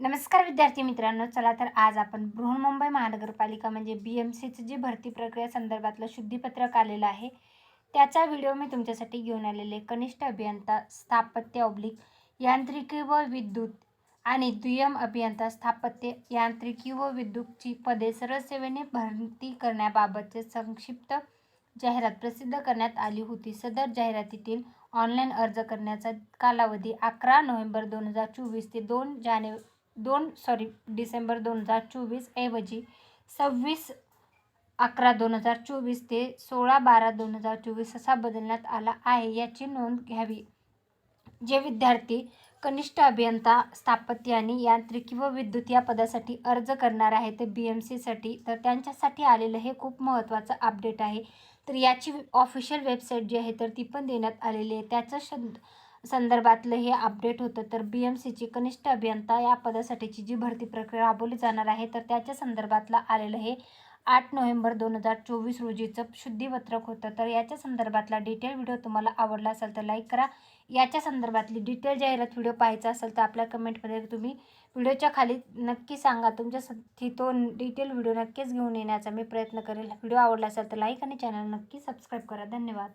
नमस्कार विद्यार्थी मित्रांनो चला तर आज आपण बृहन्मुंबई महानगरपालिका म्हणजे बी एम सीचं जी भरती प्रक्रिया संदर्भातलं शुद्धीपत्रक आलेलं आहे त्याचा व्हिडिओ मी तुमच्यासाठी घेऊन आलेले कनिष्ठ अभियंता स्थापत्य ऑब्लिक यांत्रिकी व विद्युत आणि दुय्यम अभियंता स्थापत्य यांत्रिकी व विद्युतची पदे सरळ सेवेने भरती करण्याबाबतचे संक्षिप्त जाहिरात प्रसिद्ध करण्यात आली होती. सदर जाहिरातीतील ऑनलाईन अर्ज करण्याचा कालावधी अकरा नोव्हेंबर दोन हजार चोवीस ते दोन जाने दोन सॉरी डिसेंबर दोन हजार चोवीस ऐवजी सव्वीस अकरा दोन हजार चोवीस ते सोळा बारा दोन हजार चोवीस असा बदलण्यात आला आहे. याची नोंद घ्यावी. जे विद्यार्थी कनिष्ठ अभियंता स्थापत्य आणि यांत्रिकी व विद्युत या पदासाठी अर्ज करणार आहे ते बी एम सीसाठी तर त्यांच्यासाठी आलेलं हे खूप महत्त्वाचं अपडेट आहे. तर याची ऑफिशियल वेबसाईट जी आहे तर ती पण देण्यात आलेली आहे. त्याचं शब्द संदर्भातलं हे अपडेट होतं तर बी एम सीची कनिष्ठ अभियंता या पदासाठीची जी भरती प्रक्रिया राबवली जाणार आहे तर त्याच्या संदर्भातलं आलेलं हे आठ नोव्हेंबर दोन हजार चोवीस रोजीचं शुद्धीपत्रक होतं. तर याच्या संदर्भातला डिटेल व्हिडिओ तुम्हाला आवडला असेल तर लाईक करा. याच्या संदर्भातली डिटेल जाहिरात व्हिडिओ पाहायचा असेल तर आपल्या कमेंटमध्ये तुम्ही व्हिडिओच्या खाली नक्की सांगा. तुमच्यासाठी तो डिटेल व्हिडिओ नक्कीच घेऊन येण्याचा मी प्रयत्न करेल. व्हिडिओ आवडला असेल तर लाईक आणि चॅनल नक्की सबस्क्राईब करा. धन्यवाद.